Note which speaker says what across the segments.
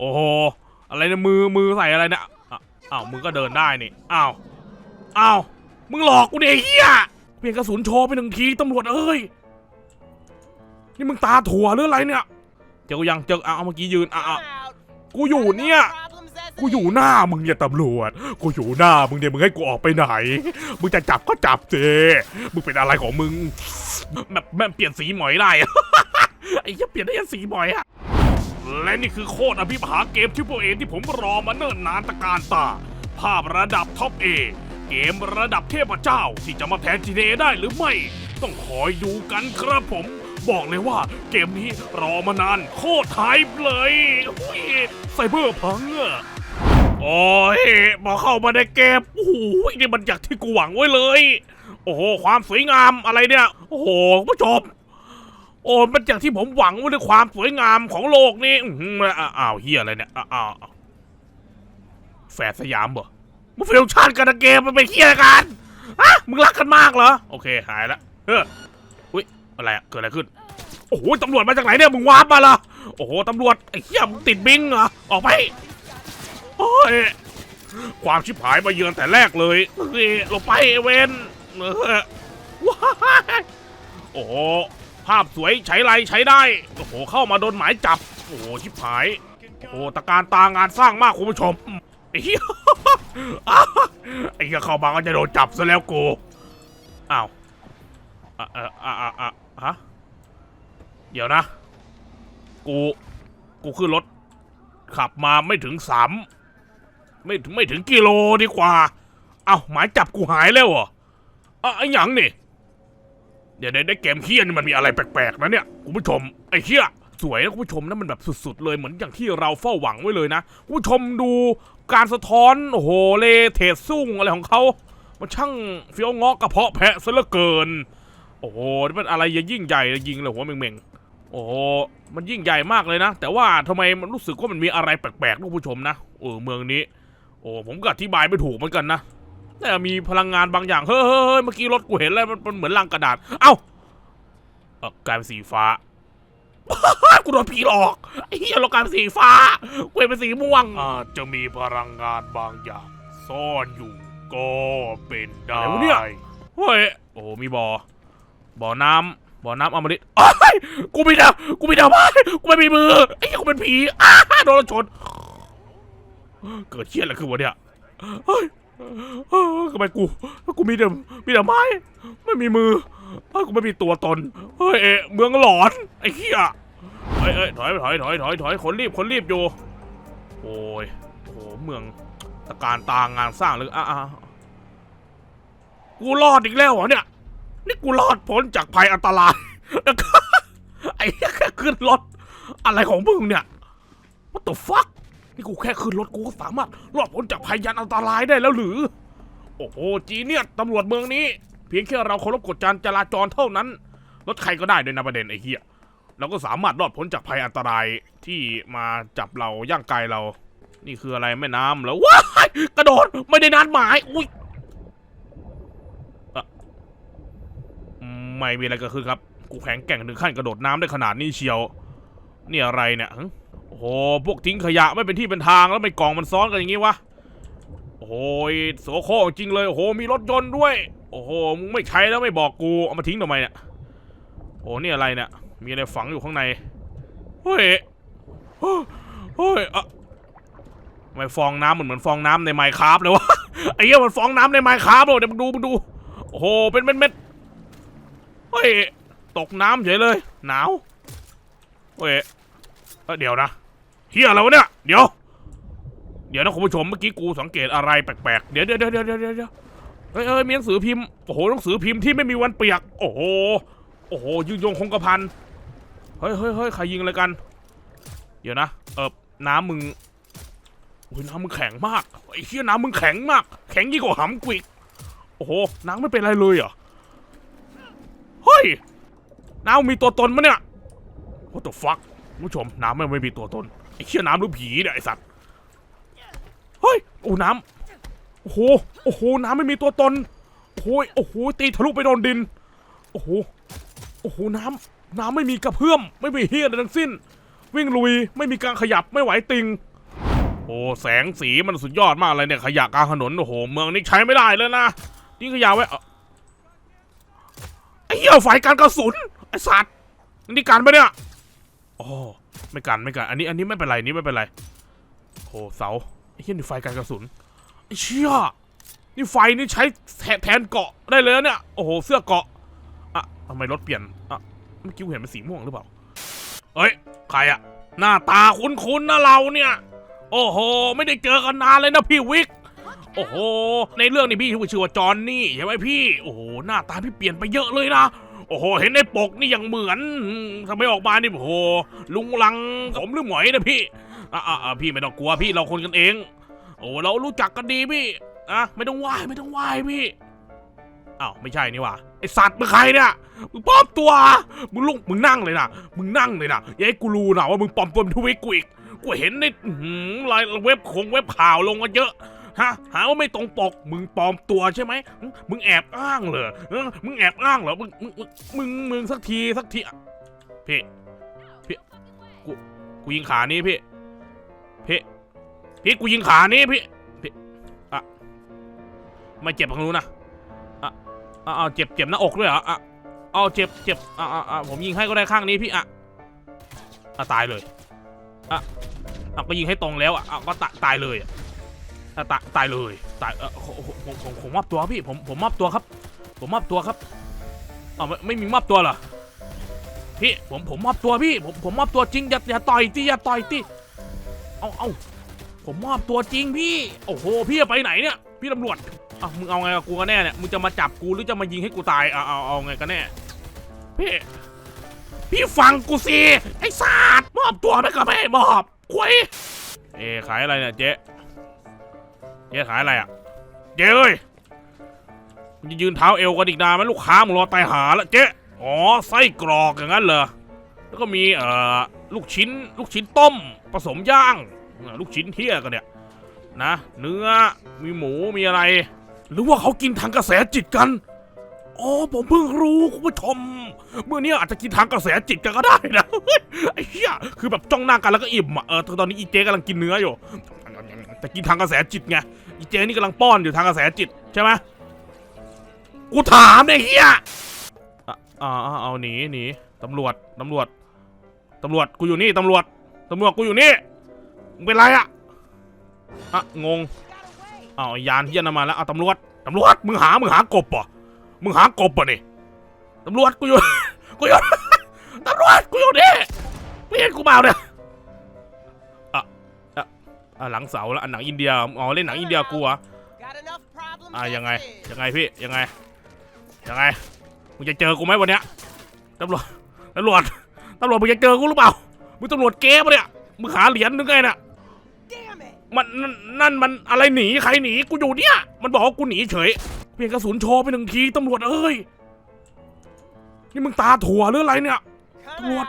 Speaker 1: โอ้โห อะไรเนี่ยมือมือใส่อะไรเนี่ยอะอ้าวมึงก็เดินได้นี่อ้าวอ้าวมึงหลอกกูเนี่ยเฮียเพียงกระสุนโชว์ไปหนึ่งทีตำรวจเอ้ยนี่มึงตาถั่วหรืออะไรเนี่ย เจอกูยังเจอเอาเอาเมื่อกี้ยืนอะกูอยู่เนี่ย กูอยู่หน้ามึงเนี่ยตำรวจ กูอยู่หน้ามึงเนี่ยมึงให้กูออกไปไหน มึงจะจับก็จับเจมึงเป็นอะไรของมึงแบบแบบเปลี่ยนสีหมอยได้อะไอ้เหี้ยเปลี่ยนได้ยังสีหมอยอะ และนี่คือโคตรอภิมหาเกมทิปเปิลเอที่ผมรอมาเนิ่นนานตะการตา ภาพระดับท็อปเอเกมระดับเทพเจ้าที่จะมาแทน GTA ได้หรือไม่ ต้องคอยดูกันครับผม บอกเลยว่าเกมนี้รอมานานโคตรไฮป์เลยอุ้ยไซเบอร์พังอะโอ้ยพอเข้ามาในเกมโอ้โหนี่มันจากที่กูหวังไว้เลย โอ้โห ความสวยงามอะไรเนี่ย โอ้โหคุณผู้ชม โอ้มันจากที่ผมหวังไว้ในความสวยงามของโลกนี้อื้อหืออ้าวเฮียอะไรเนี่ยอ้าวแฝดสยามเหรอมึงเฟิวชั่นกันนะเกมมันเป็นเฮียกันฮะมึงรักกันมากเหรอโอเคหายละเฮ้ออุ้ยอะไรอะเกิดอะไรขึ้นโอ้โหตำรวจมาจากไหนเนี่ยมึงวาร์ปมาเหรอโอ้โหตำรวจไอ้เหี้ยมึงติดบิงเหรอออกไปโอ้ยความชิบหายมาเยือนแต่แรกเลยเฮ้ยลงไปเวนเออว้ายโอ้ ภาพสวยใช้ไรใช้ได้ โอ้โห เข้ามาโดนหมายจับ โอ้โห ชิบหาย โอ้โหตะการตางานสร้างมากคุณผู้ชมไอ้เหี้ยไอ้เหี้ยเข้ามาก็จะโดนจับซะแล้วกูอ้าวอ่อะอะอะอะฮะเดี๋ยวนะ กู กูขึ้นรถ ขับมาไม่ถึงสามไม่ถึงไม่ถึงกิโลดีกว่า เอ้าหมายจับกูหายแล้วเหรออะไอ้หยังนี่ เดี๋ยวในเกมเคียนี่มันมีอะไรแปลกๆนะเนี่ยคุณผู้ชมไอ้เคียสวยนะคุณผู้ชมนะมันแบบสุดๆเลยเหมือนอย่างที่เราเฝ้าหวังไว้เลยนะคุณผู้ชมดูการสะท้อนโอ้โหเลเทซุ่งอะไรของเขามันช่างเฟี้ยวงอกกระเพาะแพะซะเหลือเกิน โอ้โหมันอะไรยิ่งใหญ่ยิงเลยหัวเม่งๆโอ้โหมันยิ่งใหญ่มากเลยนะ แต่ว่าทำไมมันรู้สึกว่ามันมีอะไรแปลกๆนะคุณผู้ชมนะเออเมืองนี้ โอ้ผมก็อธิบายไม่ถูกเหมือนกันนะ แต่มีพลังงานบางอย่างเฮ้ยเฮ้ยเฮ้ยเมื่อกี้รถกูเห็นแล้วมันมันเหมือนลังกระดาษ เอ้าเออกลายเป็นสีฟ้ากูโดนผีหลอกไอ้เหี้ยเรากลายเป็นสีฟ้ากูเห็นเป็นสีม่วงอาจจะมีพลังงานบางอย่าง ซ่อนอยู่ก็เป็นได้เนี่ยเฮ้ยโอ้โหมีบ่อบ่อน้ำบ่อน้ำอมฤตโอ้ยกูมีดาวกูมีดาวไม้กูไม่มีมือไอ้เหี้ยกูเป็นผีอ้าโดนรถชน เกิดเชี่ยอะไรขึ้นวะเนี่ยเฮ้ยเฮ้ย ทำไมกูกูมีแต่มีแต่ไม้ไม่มีมือเฮ้ยกูไม่มีตัวตนเฮ้ยเอะเมืองหลอนไอ้เหี้ยเฮ้ยเฮ้ยถอยถอยถอยถอยถอยคนรีบคนรีบอยู่โอ้ยโอ้เมืองตะการตางงานสร้างเลยอะอะกูรอดอีกแล้วเหรอเนี่ยนี่กูรอดพ้นจากภัยอันตรายแล้วก็ไอ้แค่ขึ้นรถอะไรของมึงเนี่ย What the fuck นี่กูแค่ขึ้นรถกูก็สามารถรอดพ้นจากภัยยันอันตรายได้แล้วหรือ โอ้โหจีเนียตำรวจเมืองนี้ เพียงแค่เราเคารพกฎจราจรจรเท่านั้น รถใครก็ได้ด้วยนะประเด็นไอ้เหี้ยเราก็สามารถรอดพ้นจากภัยอันตรายที่มาจับเราย่างกายเรา นี่คืออะไรแม่น้ำแล้วว้ายกระโดดไม่ได้นัดหมายอุ้ยไม่มีอะไรเกิดขึ้นครับ กูแข็งแกร่งถึงขั้นกระโดดน้ำได้ขนาดนี้เชียว นี่อะไรเนี่ย โอ้โหพวกทิ้งขยะไม่เป็นที่เป็นทางแล้วไม่กล่องมันซ้อนกันอย่างงี้วะโอ้โหโสโครกจริงเลยโอ้โหมีรถยนต์ด้วย โอ้โหมึงไม่ใช้แล้วไม่บอกกูเอามาทิ้งทำไมเนี่ยโอ้นี่อะไรเนี่ยมีอะไรฝังอยู่ข้างในเฮ้ยเฮ้ยเฮ้ยอะไม่ฟองน้ำเหมือนเหมือนฟองน้ำในไมค์คราฟเลยวะไอ้เหี้ยมันฟองน้ำในไมค์คราฟเลยเดี๋ยวมึงดูมึงดูโอ้โหเป็นเม็ดเม็ดๆเฮ้ยตกน้ำเฉยเลย หนาวเฮ้ยเดี๋ยวนะ เฮียอะไรวะเนี่ย เดี๋ยว เดี๋ยวนะคุณผู้ชมเมื่อกี้กูสังเกตอะไรแปลกๆเดี๋ยวเดี๋ยวเดี๋ยวเดี๋ยวเดี๋ยวเดี๋ยวเฮ้ยเอ้ยมีหนังสือพิมพ์ โอ้โห หนังสือพิมพ์ที่ไม่มีวันเปียก โอ้โห โอ้โหยืนยงคงกระพัน เฮ้ยเฮ้ยเฮ้ยใครยิงอะไรกัน เดี๋ยวนะ เออน้ำมึงโอ้ยน้ำมึงแข็งมาก ไอ้เฮียน้ำมึงแข็งมาก แข็งยิ่งกว่าหำกวิก โอ้โห น้ำไม่เป็นไรเลยเหรอ เฮ้ย น้ำมีตัวตนมะเนี่ย What the fuck คุณผู้ชม น้ำไม่ไม่มีตัวตน อ้เชี่ยน้ำหรือผีเนี่ยไอ้สัตว์ เฮ้ย โอ้น้ำ โอ้โห โอ้โห น้ำไม่มีตัวตน โอ้โหโอ้โห ตีทะลุไปโดนดิน โอ้โห โอ้โห น้ำ น้ำไม่มีกระเพื่อม ไม่มีเฮียอะไรทั้งสิ้น วิ่งลุย ไม่มีการขยับ ไม่ไหวติง โอ้ แสงสีมันสุดยอดมากเลยเนี่ย ขยะกลางถนน โอ้โห เมืองนี้ใช้ไม่ได้เลยนะทิ้งขยะไว้อ้าไอ้เหี้ยไฟการกระสุน ไอ้สัตว์นี่กันปเนี่ย โอ้ ไม่กันไม่กัน อันนี้อันนี้ไม่เป็นไรนี่ไม่เป็นไรโอ้เสาไอ้เหี้ยนี่ไฟการกระสุนไอ้เชี่ยนี่ไฟนี่ใช้แทนเกาะได้เลยเนี่ยโอ้โหเสื้อเกาะอะทำไมรถเปลี่ยนอะเมื่อกี้เห็นเป็นสีม่วงหรือเปล่าเอ้ยใครอะหน้าตาคุ้นๆนะเราเนี่ย โอ้โห ไม่ได้เจอกันนานเลยนะพี่วิกโอ้โห ในเรื่องนี้พี่ชื่อว่าจอนนี่ใช่ไหมพี่ โอ้โห หน้าตาพี่เปลี่ยนไปเยอะเลยนะ โอ้โห เห็นในปกนี่ยังเหมือนทำไมออกมานี่โอ้โห ลุงลังผมหรือหมอยนะพี่อะอะอะพี่ไม่ต้องกลัวพี่เราคนกันเอง โอ้เรารู้จักกันดีพี่อะไม่ต้องไหว้ไม่ต้องไหว้พี่อ้าวไม่ใช่นี่ว่าไอสัตว์มึงใครเนี่ยมึงปลอมตัวมึงลุกมึงนั่งเลยนะมึงนั่งเลยนะอย่าให้กูรู้นะว่ามึงปลอมตัวเป็นทวิกกูอีกกูเห็นในหือไลน์เว็บคงเว็บข่าวลงมาเยอะ ฮะหาว่าไม่ตรงปก มึงปลอมตัวใช่ไหม มึงแอบอ้างเหรอมึงแอบอ้างเหรอ มึง มึง มึงมึงสักทีสักทีพี่ พี่ กู กูยิงขานี้พี่ พี่ พี่กูยิงขานี้พี่ พี่อะไม่เจ็บตรงนู้นนะอะอะอะเจ็บเจ็บหน้าอกด้วยเหรออะเอาเจ็บเจ็บอะอะอะผมยิงให้ก็ได้ข้างนี้พี่อะอะตายเลยอะก็ยิงให้ตรงแล้วอะอะก็ตายตายเลยอะ อะตายตายเลยตายเออผมผมผมผมมอบตัวพี่ผมผมมอบตัวครับ ผมมอบตัวครับอ๋อไม่ไม่มีมอบตัวเหรอพี่ผมผมมอบตัวพี่ผมผมมอบตัวจริงอย่าอย่าต่อยตีอย่าต่อยตีเอาเอาผมมอบตัวจริงพี่ โอ้โหพี่จะไปไหนเนี่ย พี่ตำรวจอะมึงเอาไงกับกูกันแน่เนี่ยมึงจะมาจับกูหรือจะมายิงให้กูตายเอาเอาเอาไงกันแน่พี่พี่ฟังกูสิไอ้ศาสตร์มอบตัวไม่ก็ไม่มอบคุยเอ๊ขายอะไรเนี่ยเจ๊ เจ๊ขายอะไรอะเจ๊เอ้ยมึงจะยืนเท้าเอวกันอีกนานไหมลูกค้ามึงรอตายหาล้วเจ๊อ๋อไส้กรอกอย่างนั้นเหรอแล้วก็มีเอ่อลูกชิ้นลูกชิ้นต้ม ผสมย่าง ลูกชิ้นเที่ยกันเนี่ยนะ เนื้อมีหมูมีอะไร หรือว่าเขากินทางกระแสจิตกันอ๋อผมเพิ่งรู้คุณผู้ชมเมื่อเนี้ยอาจจะกินทางกระแสจิตกันก็ได้นะไอ้เหี้ยคือแบบจ้องหน้ากันแล้วก็อิ่มอะเออตอนนี้อีเจ๊กำลังกินเนื้ออยู่ แต่กินทางกระแสจิตไงอีเจนี่กำลังป้อนอยู่ทางกระแสจิตใช่ไหมกูถามเนี่ยเฮียอะอ่าเอาหนีหนีตำรวจตำรวจตำรวจกูอยู่นี่ตำรวจตำรวจกูอยู่นี่มึงเป็นไรอะอะงงอ้าวไอ้ยานเฮียนำมาแล้วเอาตำรวจตำรวจมึงหามึงหากบปะมึงหากบปะนี่ตำรวจกูอยู่กูอยู่ตำรวจกูอยู่นี่ไม่เห็นกูเปล่าเนี่ย งเสาแล้วอันหนังอินเดียอ๋อเล่นหนังอินเดียกูเหรอะอะยังไงยังไงพี่ยังไงยังไงมึงจะเจอกูไหมวันเนี้ยตำรวจตำรวจตำรวจมึงจะเจอกูหรือเปล่ามึงตำรวจเก๊ปะเนี่ยมึงหาเหรียญนึงไงเนี่ยมันนั่นนั่นมันอะไรหนีใครหนีกูอยู่เนี่ยมันบอกว่ากูหนีเฉยเพียงกระสุนโชว์ไปหนึ่งทีตำรวจเอ้ยนี่มึงตาถั่วหรืออะไรเนี่ยตำรวจ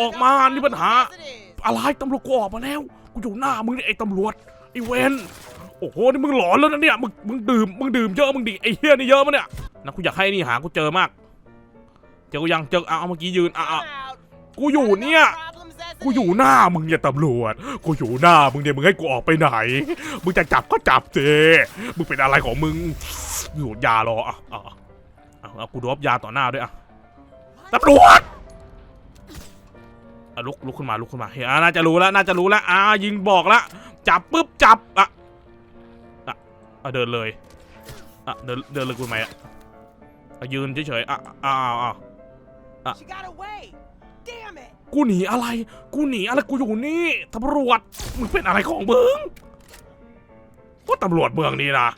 Speaker 1: ออกมานี่ปัญหาอะไรตำรวจกูออกมาแล้ว กูอยู่หน้ามึงนี่ไอ้ตำรวจไอ้เวนโอ้โหนี่มึงหลอนแล้วนะเนี่ยมึงมึงดื่มมึงดื่มเยอะมึงดิไอ้เฮียนี่เยอะมั้ยเนี่ยนะกูอยากให้นี่หากูเจอมาก เจอกูยังเจอเอาเอาเมื่อกี้ยืนอะอะกูอยู่เนี่ยกูอยู่หน้ามึงเนี่ยตำรวจ กูอยู่หน้ามึงเนี่ยมึงให้กูออกไปไหน มึงจะจับก็จับเจมึงเป็นอะไรของมึงอยู่ยารออะอะอะเอาเอากูดรอปยาต่อหน้าด้วยอะตำรวจ อะลุกลุกขึ้นมาลุกขึ้นมาเฮ้ยอะน่าจะรู้แล้วน่าจะรู้แล้วอ่ายิงบอกแล้วจับปุ๊บจับอะอะอะเดินเลยอะเดินเดินเลยกูทำไมอะอะยืนเฉยๆอะอะอะอะ
Speaker 2: She got away. Damn it.
Speaker 1: กูหนีอะไร กูหนีอะไรกูอยู่นี่ตำรวจมึงเป็นอะไรของมึงก็ตำรวจเมืองนี้นะ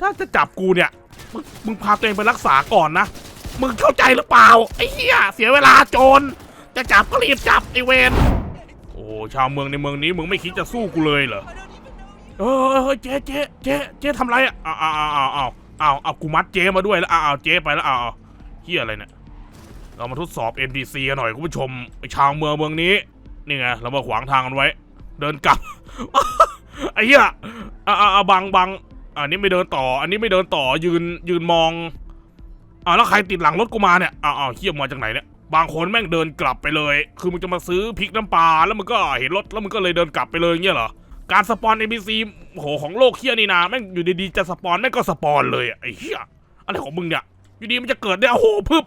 Speaker 1: ถ้าจะจับกูเนี่ย มึงมึงพาตัวเองไปรักษาก่อนนะ มึงเข้าใจหรือเปล่าไอ้เหี้ยเสียเวลาโจร จะจับก็รีบจับไอเวนโอ้ชาวเมืองในเมืองนี้มึงไม่คิดจะสู้กูเลยเหรอเออเฮ้ยเจ๊เจ๊เจ๊เจ๊ทำไรอะอ้าวอ้าวอ้าวอ้าวอ้าวอ้าวอ้าวกูมัดเจ๊มาด้วยแล้วอ้าวเจ๊ไปแล้วอ้าวเฮียอะไรเนี่ยเรามาทดสอบ NPC กันหน่อยคุณผู้ชมชาวเมืองเมืองนี้นี่ไงเรามาขวางทางกันไว้ เดินกลับไอ้เหี้ยอ่าอ่าบังบังอันนี้ไม่เดินต่อ อันนี้ไม่เดินต่อยืนยืนมองอ่าแล้วใครติดหลังรถกูมาเนี่ยอ้าวอ้าวเฮียมาจากไหนเนี่ย บางคนแม่งเดินกลับไปเลย คือมึงจะมาซื้อพริกน้ำปลาแล้วมึงก็เห็นรถแล้วมึงก็เลยเดินกลับไปเลยเงี้ยเหรอ การสปอน NPC โอ้โหของโลกเฮียนี่นะแม่งอยู่ดีๆจะสปอนแม่งก็สปอนเลยอะไอ้เฮียอะไรของมึงเนี่ย อยู่ดีมันจะเกิดเนี่ยโอ้โหพึบ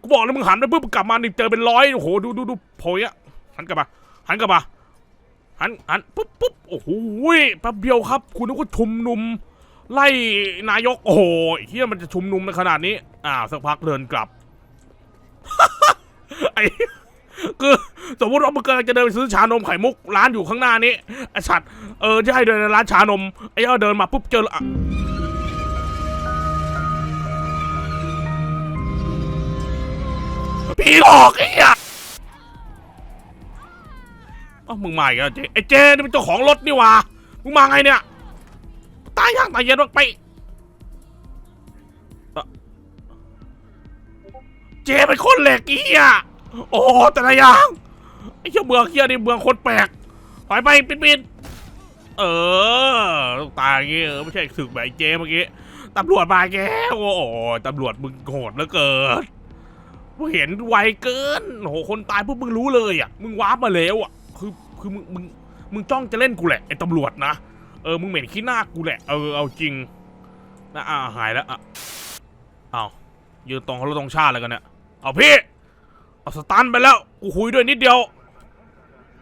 Speaker 1: กูบอกแล้วมึงหันไปปุ๊บกลับมานี่เจอเป็นร้อยโอ้โหดูดูดูโผล่อะหันกลับมาหันกลับมาหันหันปุ๊บปุ๊บโอ้โหแป๊บเดียวครับ คุณนึกว่าชุมนุม ไล่นายกโอ้โหเฮียมันจะชุมนุมในขนาดนี้อ้าวสักพักเดินกลับ ไอ้คือสมมติว่ามึงกำลังจะเดินไปซื้อชานมไข่มุกร้านอยู่ข้างหน้านี้ไอ้สัตว์เออจะให้เดินในร้านชานมไอ้เออเดินมาปุ๊บเจออะผีหลอกไอ้ยเอ้ามึงมาอีกแล้วเจไอ้เจนี่เป็นเจ้าของรถนี่ว่ามึงมาไงเนี่ยตายยากตายเย็นมากไป เจเป็นคนเหล็กอีอะโอ้แต่ละอย่างไอ้เจ้าเมืองเฮียนี่เมืองคนแปลกถอยไปปิดปิดเออต้องตายอย่างงี้เออไม่ใช่ศึกแบบเจเมื่อกี้ตำรวจมาแกโอ้โหตำรวจมึงโหดเหลือเกินมึงเห็นไวเกินโอ้โหคนตายปุ๊บมึงรู้เลยอะมึงวาร์ปมาแล้วอะคือคือมึงมึงมึงจ้องจะเล่นกูแหละไอ้ตำรวจนะเออมึงเหม็นขี้หน้ากูแหละเออเอาจริงนะอ่าหายแล้วอะเอา ยืนตรงเขาตรงชาติเลยกันเนี่ย เอาพี่ เอาสตันไปแล้ว กูคุยด้วยนิดเดียว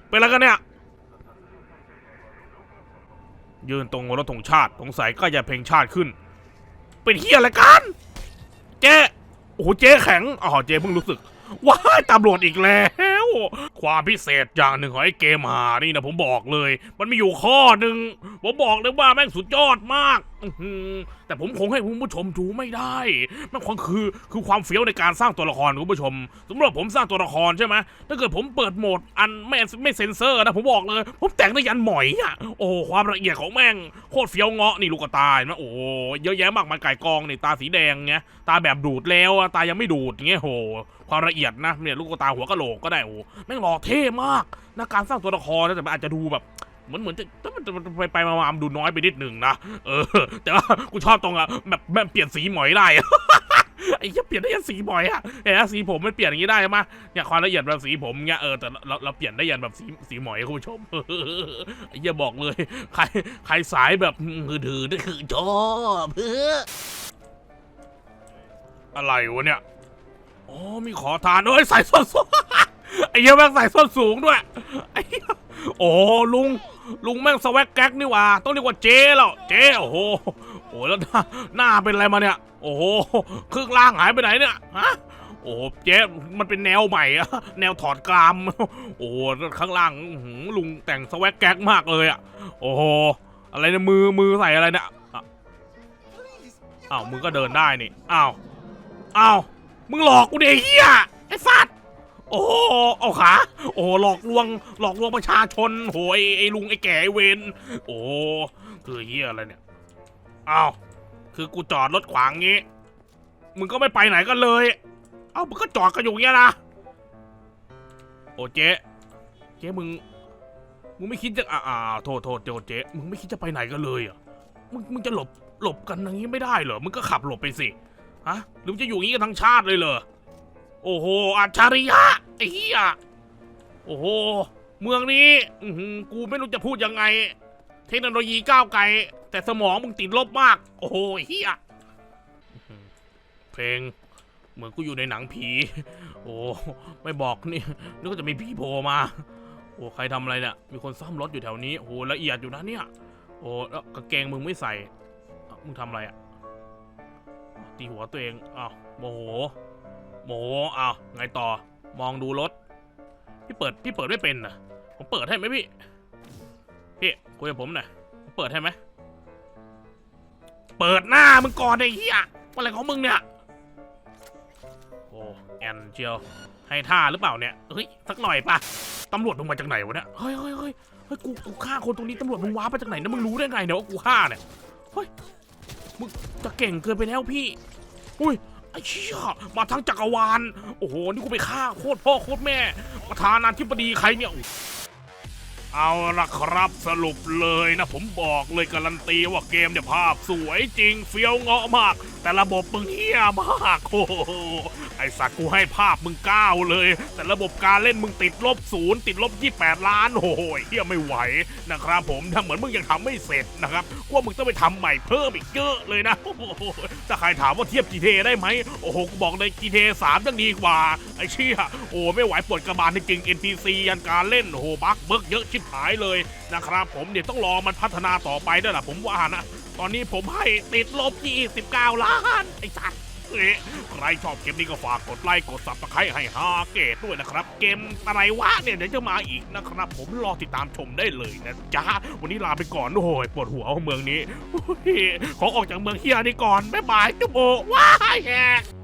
Speaker 1: เป็นอะไรกันเนี่ย ยืนตรงรถธงชาติสงสัยก็จะเพลงชาติขึ้น เป็นเฮียอะไรกัน เจ๊โอ้โหเจ๊แข็งอ๋อเจ๊เพิ่งรู้สึก ว้ายตำรวจอีกแล้ว ความพิเศษอย่างหนึ่งของไอ้เกมหานี่นะผมบอกเลย มันมีอยู่ข้อหนึ่งผมบอกเลยว่าแม่งสุดยอดมากอื้อหือแต่ผมคงให้คุณผู้ชมดูไม่ได้ม่งคงคือคือความเฟี้ยวในการสร้างตัวละครคุณผู้ชมสมมติว่าผมสร้างตัวละครใช่ไหมถ้าเกิดผมเปิดโหมดอันไม่ไม่เซ็นเซอร์นะผมบอกเลย ผมแต่งได้ยันหมอยอะโอ้ความละเอียดของแม่งโคตรเฟี้ยวเงาะนี่ลูกกระตายนะโอ้เยอะแยะมากมายไก่กองนี่ตาสีแดงเงี้ยตาแบบดูดแล้วตายังไม่ดูดเงี้ยโหความละเอียดนะเนี่ยลูกตาหัวกะโหลกก็ได้โอ้แม่งหล่อเท่มากนะการสร้างตัวละครนะแต่มันอาจจะดูแบบ เหมือนเหมือนจะไปไปมามดูน้อยไปนิดหนึ่งนะเออ แต่ว่ากูชอบตรงอะแบบแบบเปลี่ยนสีหมอยได้ไอ้เหี้ยเปลี่ยนได้ยันสีหมอยอะเห็นไหมสีผมมันเปลี่ยนอย่างนี้ได้ไหมเนี่ยความละเอียดแบบสีผมเนี่ยเออแต่เราเราเปลี่ยนได้ยันแบบสีสีหมอยคุณผู้ชมไอ้เหี้ยบอกเลย ใครใครสายแบบมือถือนี่คือชอบเพื่ออะไรวะเนี่ยโอ้มีขอทานเอ้ยใส่ส้นสูงไอ้เหี้ยแม่งใส่ส้นสูงด้วยไอ้เหี้ย โอ้ลุงลุงแม่งสวักแก๊กนี่หว่า ต้องเรียกว่าเจ๊แล้วเจ๊โอ้โหโอ้แล้วหน้าหน้าเป็นอะไรมาเนี่ย โอ้โหครึ่งล่างหายไปไหนเนี่ยฮะโอ้เจ๊มันเป็นแนวใหม่อะแนวถอดกราม โอ้ข้างล่างลุงแต่งสวักแก๊กมากเลยอะโอ้โหอะไรเนี่ยมือมือใส่อะไรเนี่ยอ้าวมึงก็เดินได้นี่อ้าวอ้าวมึงหลอกกูดิไอ้เหี้ยไอ้สัตว์ โอ้โหเอาขาโอ้หลอกลวงหลอกลวงประชาชนโหยไอ้ลุงไอ้แก่ไอ้เวนโอ้คือเหี้ยอะไรเนี่ยอ้าวคือกูจอดรถขวางงี้ มึงก็ไม่ไปไหนกันเลย เอ้ามึงก็จอดกันอยู่งเงี้ยนะโอ้เจ๊เจ๊มึงมึงไม่คิดจะอ่าอ่าโทษโทษโทษเจ๊มึงไม่คิดจะไปไหนกันเลยอะมึงมึงจะหลบหลบกันอย่างนี้ไม่ได้เหรอมึงก็ขับหลบไปสิฮะหรือมึงจะอยู่อย่างนี้กันทั้งชาติเลยเหรอ โอ้โห อัจฉริยะไอ้เหี้ยโอ้โห เมืองนี้อือหือกูไม่รู้จะพูดยังไง เทคโนโลยีก้าวไกล แต่สมองมึงติดลบมาก โอ้โหไอ้เฮียอื้อหือเพลง เหมือนกูอยู่ในหนังผี โอ้ ไม่บอกนี่นึกว่าจะมีผีโผล่มา โอ้ ใครทำอะไรเนี่ย มีคนซ่อมรถอยู่แถวนี้ โอ้ละเอียดอยู่นะเนี่ย โอ้แล้วกางเกงมึงไม่ใส่อะมึงทำอะไรอะตีหัวตัวเองอ้าวโมโห โมโหอ้าไงต่อ มองดูรถ พี่เปิด พี่เปิดไม่เป็นนะผมเปิดให้ไหมพี่ พี่คุยกับผมหน่อยผมเปิดให้ไหม เปิดหน้ามึงก่อนไอ้เหี้ยอะไรของมึงเนี่ย โอ้แอนเจียวให้ท่าหรือเปล่าเนี่ย เฮ้ย สักหน่อยปะตำรวจมึงมาจากไหนวะเนี่ย เฮ้ยเฮ้ยเฮ้ยเฮ้ย กู กูฆ่าคนตรงนี้ตำรวจมึงว้ามาจากไหนนะมึงรู้ได้ไงเนี่ยว่ากูฆ่าเนี่ย เฮ้ย มึงจะเก่งเกินไปแล้วพี่ อุ้ย ไอ้เชี่ยมาทั้งจักรวาล โอ้โห นี่กูไปฆ่าโคตรพ่อโคตรแม่ ประธานาธิบดีใครเนี่ย เอาละครับสรุปเลยนะผมบอกเลยการันตีว่าเกมเนี่ยภาพสวยจริงเฟี้ยวเงาะมาก แต่ระบบมึงเฮี้ยมากโอ้โหไอสัตว์กูให้ภาพมึงก้าวเลย แต่ระบบการเล่นมึงติดลบศูนย์ติดลบยี่แปดล้านโอ้โหเฮี้ยไม่ไหวนะครับผมถ้าเหมือนมึงยังทำไม่เสร็จนะครับว่ามึงต้องไปทำใหม่เพิ่มอีกเยอะเลยนะโอ้โหถ้าใครถามว่าเทียบ GTA ได้ไหมโอ้โหกูบอกเลย GTA 3ยังดีกว่าไอเชี่ยโอ้ไม่ไหวปวดกระบาลจริง NPC ยันการเล่นโอ้โหบั๊กเบิกเยอะชิบหายเลยนะครับ ผมเดี๋ยวต้องรอมันพัฒนาต่อไปด้วยล่ะผมว่านะ ตอนนี้ผมให้ติดลบ29ล้านไอ้สัตว์เอ๊ใครชอบเกมนี้ก็ฝากกดไลค์กดซับสไครต์ให้ฮาเกตด้วยนะครับ เกมอะไรวะเนี่ยเดี๋ยวจะมาอีกนะครับ ผมรอติดตามชมได้เลยนะจ๊ะ วันนี้ลาไปก่อนโอ้ยปวดหัวเมืองนี้โอ้ยขอออกจากเมืองเฮียนี่ก่อนบ๊ายบายจุ๊บโบว้ายแฮก